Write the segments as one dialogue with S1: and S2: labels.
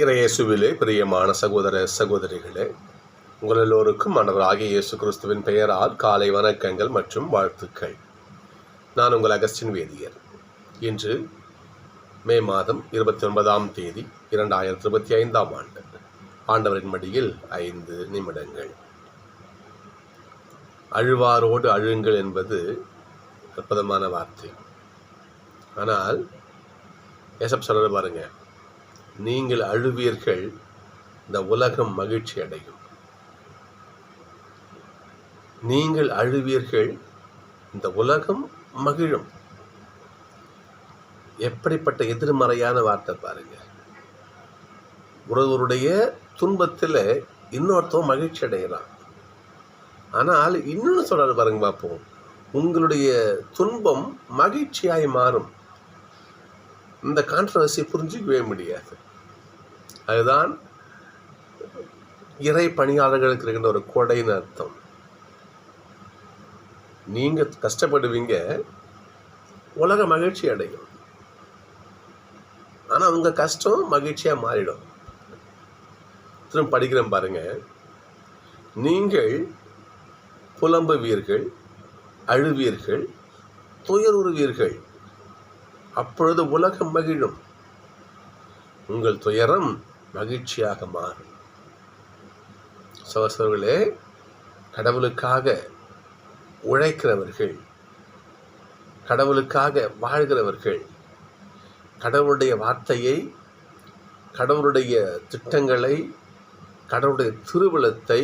S1: இறையேசுவிலே பிரியமான சகோதர சகோதரிகளே உங்கள் எல்லோருக்கும் மன்னராகிய இயேசு கிறிஸ்துவின் பெயரால் காலை வணக்கங்கள் மற்றும் வாழ்த்துக்கள். நான் உங்கள் அகஸ்டின் வேதியர். இன்று மே மாதம் இருபத்தி ஒன்பதாம் தேதி இரண்டாயிரத்தி இருபத்தி ஐந்தாம் ஆண்டு. ஆண்டவரின் மடியில் ஐந்து நிமிடங்கள். அழுவாரோடு அழுங்கள் என்பது அற்புதமான வார்த்தை. ஆனால் ஏசப் சொல்ல பாருங்கள் நீங்கள் அழுவீர்கள் இந்த உலகம் மகிழ்ச்சி அடையும். நீங்கள் அழுவீர்கள் இந்த உலகம் மகிழும். எப்படிப்பட்ட எதிர்மறையான வார்த்தை பாருங்க. ஒருவருடைய துன்பத்தில் இன்னொருத்தவன் மகிழ்ச்சி அடைகிறான். ஆனால் இன்னொன்று சொல்கிறாரு பாருங்க பார்ப்போம் உங்களுடைய துன்பம் மகிழ்ச்சியாய் மாறும். இந்த கான்ட்ரவர்சி புரிஞ்சிக்கவே முடியாது. அதுதான் இறை பணியாளர்களுக்கு இருக்கின்ற ஒரு கொடைன்னு அர்த்தம். நீங்க கஷ்டப்படுவீங்க உலக மகிழ்ச்சி அடையும். ஆனால் உங்கள் கஷ்டம் மகிழ்ச்சியாக மாறிடும். திரும்ப படிக்கிறேன் பாருங்க. நீங்கள் புலம்புவீர்கள் அழுவீர்கள் துயருறுவீர்கள். அப்பொழுது உலகம் மகிழும். உங்கள் துயரம் மகிழ்ச்சியாக மாறும். சகோதரர்களே கடவுளுக்காக உழைக்கிறவர்கள் கடவுளுக்காக வாழ்கிறவர்கள் கடவுளுடைய வார்த்தையை கடவுளுடைய திட்டங்களை கடவுளுடைய திருவிழத்தை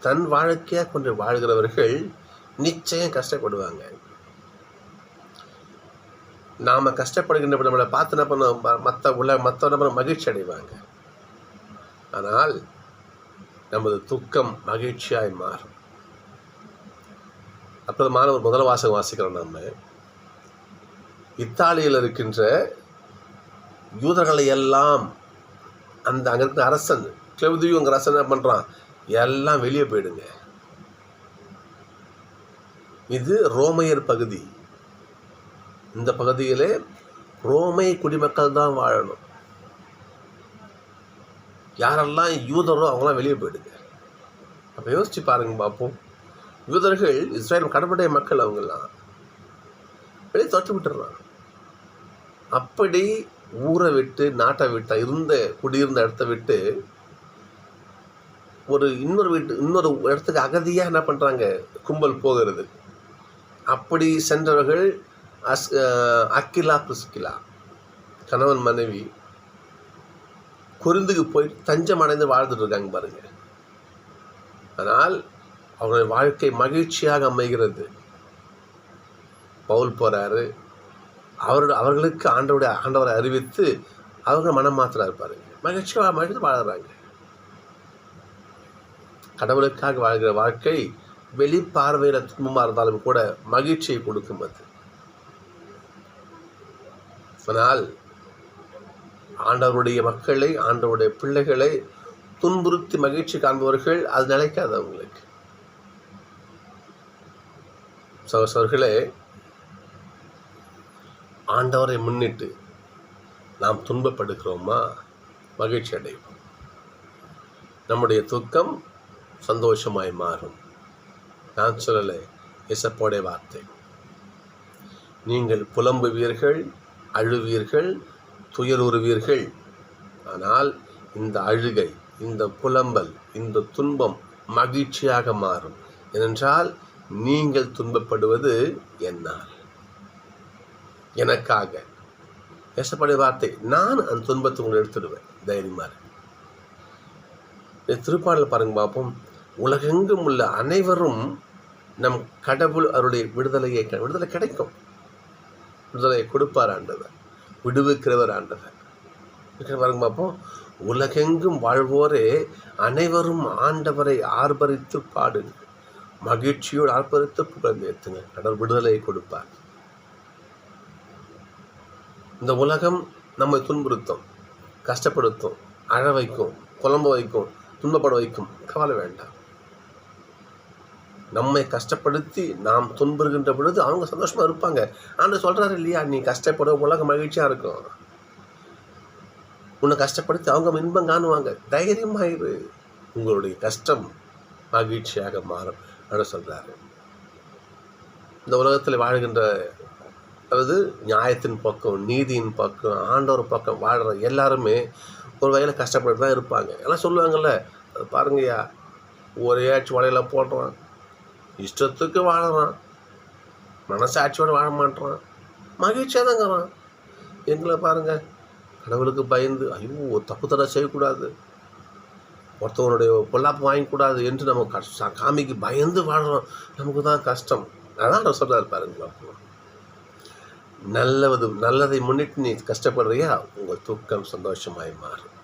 S1: தன் வாழ்க்கையாக கொண்டு வாழ்கிறவர்கள் நிச்சயம் கஷ்டப்படுவாங்க. நாம் கஷ்டப்படுகின்ற நம்மளை பார்த்து என்ன பண்ணுவோம்? மற்ற உள்ள மற்ற நம்ம மகிழ்ச்சி அடைவாங்க. ஆனால் நமது துக்கம் மகிழ்ச்சியாய் மாறும். அற்புதமான ஒரு முதல் வாசகம் வாசிக்கிறோம் நம்ம இத்தாலியில் இருக்கின்ற யூதர்களை எல்லாம் அந்த அங்கே இருக்கிற அரசன் கிளவுதியுங்கிற அரசன் என்ன பண்ணுறான் எல்லாம் வெளியே போயிடுங்க. இது ரோமையர் பகுதி. இந்த பகுதியிலே ரோமை குடிமக்கள் தான் வாழணும். யாரெல்லாம் யூதரோ அவங்களாம் வெளியே போயிடுங்க. அப்போ யோசிச்சு பாருங்க பார்ப்போம். யூதர்கள் இஸ்ரேல் கடற்படைய மக்கள் அவங்கெல்லாம் வெளியே தொட்டு விட்டுறாங்க அப்படி ஊரை விட்டு நாட்டை விட்டு இருந்த குடியிருந்த இடத்த விட்டு ஒரு இன்னொரு வீட்டு இன்னொரு இடத்துக்கு அகதியாக என்ன பண்ணுறாங்க கும்பல் போகிறது. அப்படி சென்றவர்கள் அஸ் அக்கிலா பிரிஸ்கிலா கணவன் மனைவி குருந்துக்கு போய் தஞ்சம் அடைந்து வாழ்ந்துட்டு இருக்காங்க பாருங்கள் ஆனால் அவர்களுடைய வாழ்க்கை மகிழ்ச்சியாக அமைகிறது. பவுல் போகிறாரு அவரோட அவர்களுக்கு ஆண்டவருடைய ஆண்டவரை அறிவித்து அவங்க மனம் மாத்திரா இருப்பாருங்க மகிழ்ச்சியாக மகிழ்ந்து வாழ்கிறாங்க கடவுளுக்காக வாழ்கிற வாழ்க்கை வெளி பார்வையில் துன்பமாக இருந்தாலும் கூட மகிழ்ச்சியை கொடுக்கும் அது. ஆனால் ஆண்டவருடைய மக்களை ஆண்டவருடைய பிள்ளைகளை துன்புறுத்தி மகிழ்ச்சி காண்பவர்கள் அது நிலைக்காது அவங்களுக்கு. சகோசர்களே ஆண்டவரை முன்னிட்டு நாம் துன்பப்படுகிறோமா? மகிழ்ச்சி அடைவோம். நம்முடைய துக்கம் சந்தோஷமாய் மாறும். நான் சொல்லலை இசப்போடைய வார்த்தை. நீங்கள் புலம்புவீர்கள் அழுவீர்கள் துயருறுவீர்கள். ஆனால் இந்த அழுகை இந்த புலம்பல் இந்த துன்பம் மகிழ்ச்சியாக மாறும். ஏனென்றால் நீங்கள் துன்பப்படுவது என்னால் எனக்காக. பேசப்படைய வார்த்தை நான் அந்த துன்பத்தை உங்களை எடுத்துடுவேன். தைரியமாக திருப்பாடல் பாருங்க பார்ப்போம் உலகெங்கும் உள்ள அனைவரும் நம் கடவுள் அவருடைய விடுதலையை விடுதலை கிடைக்கும். விடுதலையை கொடுப்பார் ஆண்டவர். விடுவிக்கிறவர் ஆண்டவர். பாருங்க பார்ப்போம் உலகெங்கும் வாழ்வோரே அனைவரும் ஆண்டவரை ஆர்ப்பரித்து பாடுங்க மகிழ்ச்சியோடு ஆர்ப்பரித்து புகழ்ந்தேத்துங்க கடவுள் விடுதலையை கொடுப்பார். இந்த உலகம் நம்மை துன்புறுத்தும் கஷ்டப்படுத்தும் அழ வைக்கும் குழம்ப வைக்கும் துன்பப்பட வைக்கும் கவலை வேண்டாம். நம்மை கஷ்டப்படுத்தி நாம் துன்புறுகின்ற பொழுது அவங்க சந்தோஷமா இருப்பாங்க. ஆனால் சொல்றாரு இல்லையா? நீ கஷ்டப்பட உலக மகிழ்ச்சியா இருக்கும். உன்னை கஷ்டப்படுத்தி அவங்க இன்பம் காணுவாங்க. தைரியமாயிரு. உங்களுடைய கஷ்டம் மகிழ்ச்சியாக மாறும். அப்படின்னு சொல்கிறாரு இந்த உலகத்தில் வாழ்கின்ற அதாவது நியாயத்தின் பக்கம் நீதியின் பக்கம் ஆண்டவர் பக்கம் வாழ்கிற எல்லாருமே ஒரு வகையில் கஷ்டப்பட்டு தான் இருப்பாங்க. எல்லாம் சொல்லுவாங்கல்ல அது பாருங்கய்யா ஒரே ஆட்சி வலையில் போடுறான் இஷ்டத்துக்கு வாழறான். மனசாட்சியோடு வாழ மாட்டுறான் மகிழ்ச்சியாக தாங்கிறான் எங்களை பாருங்க கடவுளுக்கு பயந்து ஐயோ தப்பு தடை செய்யக்கூடாது. ஒருத்தவனுடைய பொல்லாப்பு வாங்கக்கூடாது என்று நம்ம கஷ்ட காமிக்கு பயந்து வாழறோம். நமக்கு தான் கஷ்டம். அதான் சொல்கிறார் பாருங்களா நல்லது நல்லதை முன்னிட்டு நீ கஷ்டப்படுறியா? உங்கள் தூக்கம் சந்தோஷமாய் மாறும்.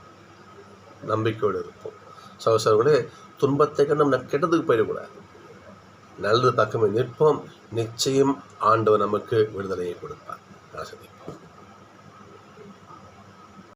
S1: நம்பிக்கையோடு இருப்போம். சகோசரர்களே துன்பத்தை கண்டு நம்ம கெட்டதுக்கு போயிடக்கூடாது. நல்லது பக்கமே நிற்போம். நிச்சயம் ஆண்டவர் நமக்கு விடுதலையை கொடுப்பார். ஆசிரியர்